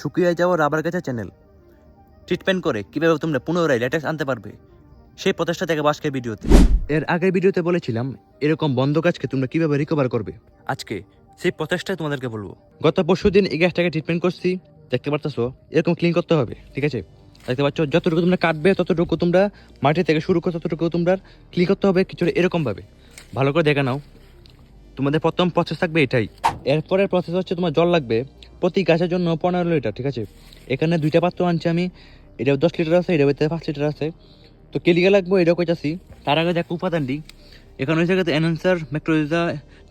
শুকিয়ে যাওয়া রাবার গাছের চ্যানেল ট্রিটমেন্ট করে কীভাবে তোমরা পুনরায় ল্যাটেক্স আনতে পারবে সেই প্রচেষ্টা থেকে আজকের ভিডিওতে। এর আগের ভিডিওতে বলেছিলাম এরকম বন্ধ কাজকে তোমরা কীভাবে রিকভার করবে? আজকে সেই প্রচেষ্টাই তোমাদেরকে বলব। গত পরশু দিন এই গ্যাসটাকে ট্রিটমেন্ট করছি দেখতে পারতেছো এরকম ক্লিন করতে হবে ঠিক আছে? দেখতে পাচ্ছ যতটুকু তোমরা কাটবে ততটুকু তোমরা মাটি থেকে শুরু করে ততটুকু তোমরা ক্লিন করতে হবে কিছুটা এরকমভাবে। ভালো করে দেখে নাও তোমাদের প্রথম প্রসেস থাকবে এটাই। এরপরের প্রসেস হচ্ছে তোমার জল লাগবে প্রতি গাছের জন্য পনেরো লিটার, ঠিক আছে? এখানে দুইটা পাত্র আনছি আমি। এটা দশ লিটার আছে, এটা পাঁচ লিটার আছে। তো কেলিকা লাগবো, এটাও কইতাছি। তার আগে দেখ উপাদানটি এখানে হয়েছে গেছে এনহান্সার ম্যাক্রোজা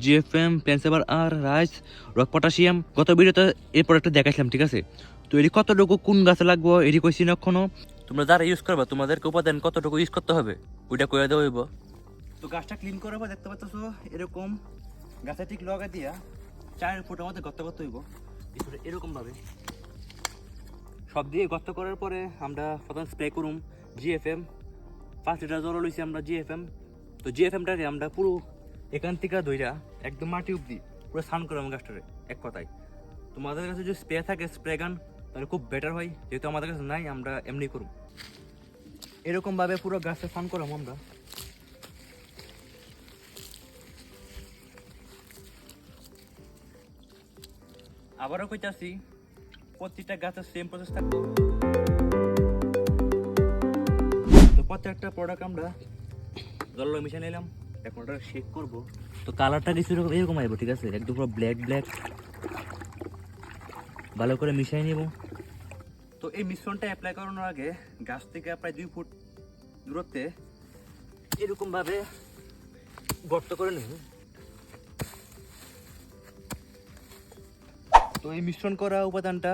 জিএফএম পেন্সেবার আর, রাইস, রক, পটাশিয়াম। গত ভিডিওতে এই প্রোডাক্টটা দেখাইছিলাম, ঠিক আছে? তো এটি কতটুকু, কোন গাছে লাগবো, এটি কইছি না এখনও। তোমরা যারা ইউজ করবে, তোমাদেরকে উপাদান কতটুকু ইউজ করতে হবে, ওইটা কয়ে দেওয়া হইব। তো গাছটা ক্লিন পর দেখতে পাচ্ছ, এরকম গাছে ঠিক লগা দিয়া চার ফুটের মধ্যে গর্ত করতে হইব। এরপরে এরকম ভাবে সব দিয়ে গর্ত করার পরে আমরা প্রথম স্প্রে করুম জিএফএম পাঁচ লিটার জল লইছি আমরা জিএফএম তো জিএফএমটাকে আমরা পুরো এখান থেকে ধইরা একদম মাটি অব্দি পুরো স্নান করলাম গাছটারে, এক কথায়। তোমাদের কাছে যদি স্প্রে থাকে স্প্রে গান, তাহলে খুব বেটার হয়। যেহেতু আমাদের কাছে নাই, আমরা এমনি করুম। এরকমভাবে পুরো গাছে স্নান করলাম আমরা। আবারও কইতাছি, প্রতিটা গাছের সেম প্রসেস থাকবে তো প্রত্যেকটা প্রোডাক্ট আমরা জল মিশে নিলাম, এখন ওটা শেক করব। তো কালারটা কিছু এরকম এরকম আসব, ঠিক আছে? একদম পুরো ব্ল্যাক ব্ল্যাক ভালো করে মিশাই নিব। তো এই মিশ্রণটা অ্যাপ্লাই করানোর আগে গাছ থেকে প্রায় দুই ফুট দূরত্বে এরকমভাবে গর্ত করে নেব। তো এই মিশ্রণ করা উপাদানটা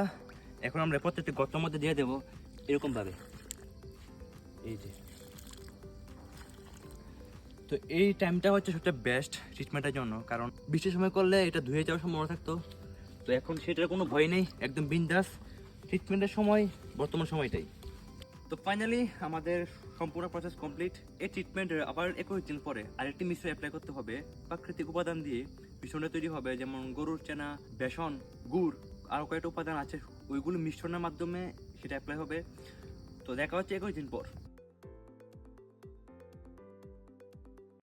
এখন আমরা প্রত্যেকটি গর্তের মধ্যে দিয়ে দেবো এরকমভাবে। এই যে। তো এই টাইমটা হচ্ছে সবচেয়ে বেস্ট ট্রিটমেন্টের জন্য, কারণ বৃষ্টির সময় করলে এটা ধুয়ে যাওয়ার সম্ভাবনা থাকতো। তো এখন সেটার কোনো ভয় নেই, একদম বিন্দাস। ট্রিটমেন্টের সময়, বর্তমান সময়টাই। তো ফাইনালি আমাদের সম্পূর্ণ প্রসেস কমপ্লিট এই ট্রিটমেন্টের আবার একুশ দিন পরে আরেকটি মিশ্র অ্যাপ্লাই করতে হবে। প্রাকৃতিক উপাদান দিয়ে মিশ্রণটা তৈরি হবে, যেমন গরুর চেনা, বেসন, গুড়, আরও কয়েকটা উপাদান আছে। ওইগুলো মিশ্রণের মাধ্যমে সেটা অ্যাপ্লাই হবে। তো দেখা হচ্ছে একুশ দিন পর।